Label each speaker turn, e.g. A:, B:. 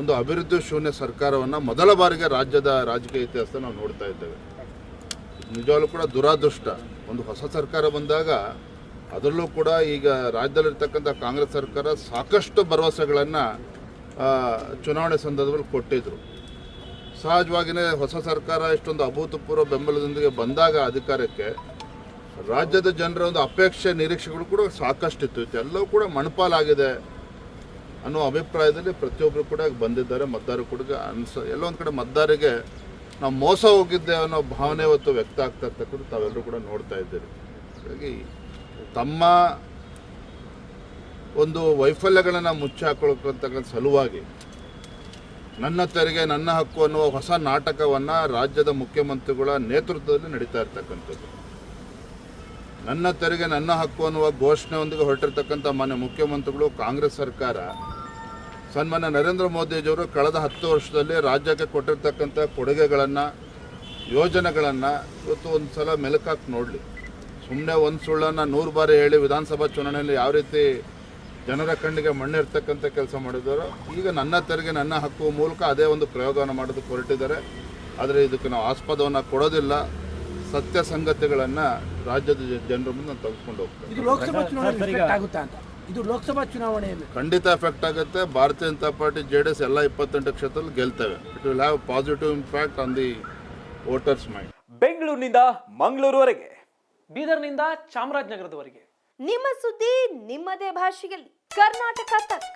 A: ಒಂದು ಅಭಿವೃದ್ಧಿ ಶೂನ್ಯ ಸರ್ಕಾರವನ್ನು ಮೊದಲ ಬಾರಿಗೆ ರಾಜ್ಯದ ರಾಜಕೀಯ ಇತಿಹಾಸ ನಾವು ನೋಡ್ತಾ ಇದ್ದೇವೆ. ನಿಜವಾಗ್ಲೂ ಕೂಡ ದುರಾದೃಷ್ಟ. ಒಂದು ಹೊಸ ಸರ್ಕಾರ ಬಂದಾಗ ಅದರಲ್ಲೂ ಕೂಡ ಈಗ ರಾಜ್ಯದಲ್ಲಿರ್ತಕ್ಕಂಥ ಕಾಂಗ್ರೆಸ್ ಸರ್ಕಾರ ಸಾಕಷ್ಟು ಭರವಸೆಗಳನ್ನು ಚುನಾವಣೆ ಸಂದರ್ಭದಲ್ಲಿ ಕೊಟ್ಟಿದ್ದರು ಸಹಜವಾಗಿಯೇ ಹೊಸ ಸರ್ಕಾರ ಇಷ್ಟೊಂದು ಅಭೂತಪೂರ್ವ ಬೆಂಬಲದೊಂದಿಗೆ ಬಂದಾಗ ಅಧಿಕಾರಕ್ಕೆ ರಾಜ್ಯದ ಜನರ ಒಂದು ಅಪೇಕ್ಷೆ ನಿರೀಕ್ಷೆಗಳು ಕೂಡ ಸಾಕಷ್ಟಿತ್ತು. ಎಲ್ಲವೂ ಕೂಡ ಮಣಪಾಲಾಗಿದೆ. ಅನ್ನೋ ಅಭಿಪ್ರಾಯದಲ್ಲಿ ಪ್ರತಿಯೊಬ್ಬರು ಕೂಡ ಬಂದಿದ್ದಾರೆ, ಮತದಾರರು ಕೂಡ ಅನ್ಸ, ಎಲ್ಲೊಂದು ಕಡೆ ಮತದಾರರಿಗೆ ನಾವು ಮೋಸ ಹೋಗಿದ್ದೆ ಅನ್ನೋ ಭಾವನೆ ಇವತ್ತು ವ್ಯಕ್ತ ಆಗ್ತಾ ಇರ್ತಕ್ಕಂಥ ತಾವೆಲ್ಲರೂ ಕೂಡ ನೋಡ್ತಾ ಇದ್ದೀರಿ. ಹಾಗಾಗಿ ತಮ್ಮ ಒಂದು ವೈಫಲ್ಯಗಳನ್ನು ಮುಚ್ಚಿ ಹಾಕೊಳ್ತಕ್ಕಂಥ ಸಲುವಾಗಿ ನನ್ನ ತೆರಿಗೆ, ನನ್ನ ಹಕ್ಕು ಅನ್ನುವ ಹೊಸ ನಾಟಕವನ್ನು ರಾಜ್ಯದ ಮುಖ್ಯಮಂತ್ರಿಗಳ ನೇತೃತ್ವದಲ್ಲಿ ನಡೀತಾ ಇರ್ತಕ್ಕಂಥದ್ದು. ನನ್ನ ತೆರಿಗೆ, ನನ್ನ ಹಕ್ಕು ಅನ್ನುವ ಘೋಷಣೆಯೊಂದಿಗೆ ಹೊರಟಿರ್ತಕ್ಕಂಥ ಮಾನ್ಯ ಮುಖ್ಯಮಂತ್ರಿಗಳು, ಕಾಂಗ್ರೆಸ್ ಸರ್ಕಾರ ಸನ್ಮಾನ್ಯ ನರೇಂದ್ರ ಮೋದಿಜಿಯವರು ಕಳೆದ ಹತ್ತು ವರ್ಷದಲ್ಲಿ ರಾಜ್ಯಕ್ಕೆ ಕೊಟ್ಟಿರ್ತಕ್ಕಂಥ ಕೊಡುಗೆಗಳನ್ನು ಯೋಜನೆಗಳನ್ನು ಇವತ್ತು ಒಂದು ಸಲ ಮೆಲುಕಾಕಿ ನೋಡಲಿ. ಸುಮ್ಮನೆ ಒಂದು ಸುಳ್ಳನ್ನು ನೂರು ಬಾರಿ ಹೇಳಿ ವಿಧಾನಸಭಾ ಚುನಾವಣೆಯಲ್ಲಿ ಯಾವ ರೀತಿ ಜನರ ಕಣ್ಣಿಗೆ ಮಣ್ಣಿರ್ತಕ್ಕಂಥ ಕೆಲಸ ಮಾಡಿದಾರೋ ಈಗ ನನ್ನ ತೆರಿಗೆ ನನ್ನ ಹಕ್ಕು ಮೂಲಕ ಅದೇ ಒಂದು ಪ್ರಯೋಗವನ್ನು ಮಾಡೋದಕ್ಕೆ ಹೊರಟಿದ್ದಾರೆ. ಆದರೆ ಇದಕ್ಕೆ ನಾವು ಆಸ್ಪದವನ್ನು ಕೊಡೋದಿಲ್ಲ. ಸತ್ಯ ಸಂಗತಿಗಳನ್ನು ರಾಜ್ಯದ ಜ- ಜನರ ಮುಂದೆ ನಾನು ತೆಗೆದುಕೊಂಡು ಹೋಗ್ತೇವೆ.
B: ಇದು ಲೋಕಸಭಾ ಚುನಾವಣೆ
A: ಖಂಡಿತ ಎಫೆಕ್ಟ್ ಆಗುತ್ತೆ. Bharatiya Janata party J D S ಎಲ್ಲ ಇಪ್ಪತ್ತೆಂಟು ಕ್ಷೇತ್ರದಲ್ಲಿ ಗೆಲ್ತವೆ. It will have positive impact on the voters mind
C: ಬೆಂಗಳೂರಿನಿಂದ ಮಂಗಳೂರುವರೆಗೆ.
D: ಬೀದರ್ನಿಂದ ಚಾಮರಾಜನಗರದವರೆಗೆ.
E: ನಿಮ್ಮ ಸುದ್ದಿ ನಿಮ್ಮದೇ ಭಾಷೆಯಲ್ಲಿ. ಕರ್ನಾಟಕ ತಕ್.